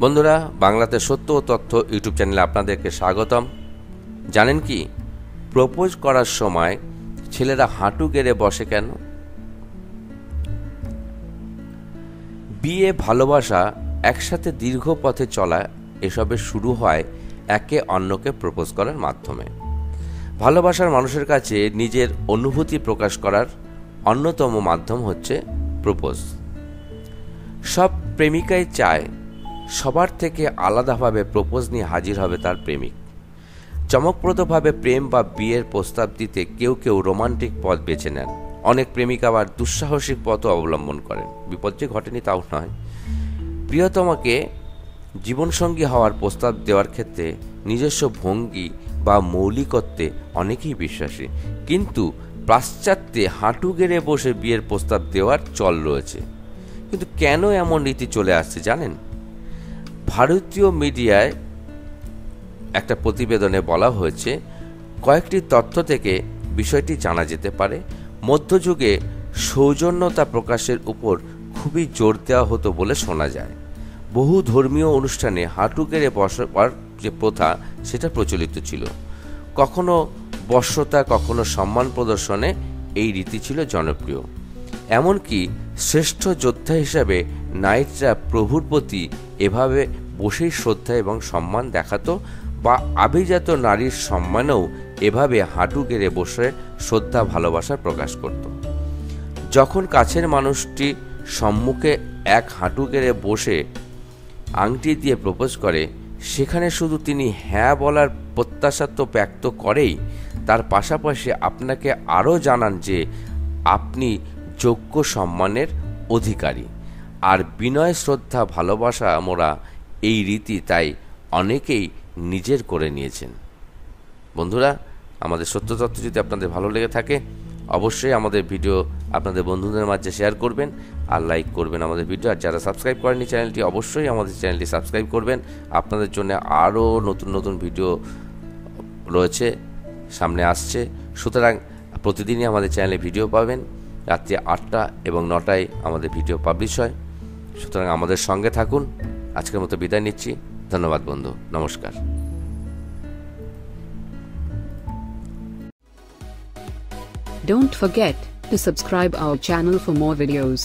বন্ধুরা, বাংলাতে সত্য ও তথ্য ইউটিউব চ্যানেলে আপনাদেরকে স্বাগতম। জানেন কি, প্রপোজ করার সময় ছেলেরা হাঁটু গেড়ে বসে কেন? বিয়ে, ভালোবাসা একসাথে দীর্ঘ পথে চলা এসবের শুরু হয় একে অন্যকে প্রপোজ করার মাধ্যমে। ভালোবাসার মানুষের কাছে নিজের অনুভূতি প্রকাশ করার অন্যতম মাধ্যম হচ্ছে প্রপোজ। সব প্রেমিকাই চায় সবার থেকে আলাদাভাবে প্রপোজ নিয়ে হাজির হবে তার প্রেমিক। চমকপ্রদভাবে প্রেম বা বিয়ের প্রস্তাব দিতে কেউ কেউ রোমান্টিক পথ বেছে নেন। অনেক প্রেমিক আবার দুঃসাহসিক পথও অবলম্বন করেন। বিপদ যে ঘটেনি তাও নয়। প্রিয়তমাকে জীবনসঙ্গী হওয়ার প্রস্তাব দেওয়ার ক্ষেত্রে নিজস্ব ভঙ্গি বা মৌলিকত্বে অনেকেই বিশ্বাসী। কিন্তু পাশ্চাত্যে হাঁটু গেড়ে বসে বিয়ের প্রস্তাব দেওয়ার চল রয়েছে। কিন্তু কেন এমন রীতি চলে আসছে জানেন? ভারতীয় মিডিয়ায় একটা প্রতিবেদনে বলা হয়েছে, কয়েকটি তথ্য থেকে বিষয়টি জানা যেতে পারে। মধ্যযুগে সৌজন্যতা প্রকাশের উপর খুবই জোর দেওয়া হতো বলে শোনা যায়। বহু ধর্মীয় অনুষ্ঠানে হাঁটু কেড়ে বসবার যে প্রথা, সেটা প্রচলিত ছিল। কখনো বর্ষতা, কখনো সম্মান প্রদর্শনে এই রীতি ছিল জনপ্রিয়। এমনকি শ্রেষ্ঠ যোদ্ধা হিসাবে নাইটরা প্রভুর প্রতি এভাবে বসেই শ্রদ্ধা এবং সম্মান দেখাতো বা আভিজাত নারীর সম্মানেও এভাবে হাঁটু গেড়ে বসে শ্রদ্ধা, ভালোবাসা প্রকাশ করত। যখন কাছের মানুষটি সম্মুখে এক হাঁটু গেড়ে বসে আংটি দিয়ে প্রপোজ করে, সেখানে শুধু তিনি হ্যাঁ বলার প্রত্যাশা তো ব্যক্ত করেই, তার পাশাপাশি আপনাকে আরও জানান যে আপনি যোগ্য সম্মানের অধিকারী। আর বিনয়, শ্রদ্ধা, ভালোবাসা মোরা এই রীতি তাই অনেকেই নিজের করে নিয়েছেন। বন্ধুরা, আমাদের সত্য তথ্য যদি আপনাদের ভালো লেগে থাকে, অবশ্যই আমাদের ভিডিও আপনাদের বন্ধুদের মাঝে শেয়ার করবেন আর লাইক করবেন আমাদের ভিডিও। আর যারা সাবস্ক্রাইব করেনি চ্যানেলটি, অবশ্যই আমাদের চ্যানেলটি সাবস্ক্রাইব করবেন। আপনাদের জন্য আরও নতুন নতুন ভিডিও রয়েছে, সামনে আসছে। সুতরাং প্রতিদিনই আমাদের চ্যানেলে ভিডিও পাবেন। রাত্রি আটটা এবং নটায় আমাদের ভিডিও পাবলিশ হয়। সুতরাং আমাদের সঙ্গে থাকুন। আজকের মতো বিদায় নিচ্ছি ধন্যবাদ বন্ধু নমস্কার Don't forget to subscribe our channel for more videos.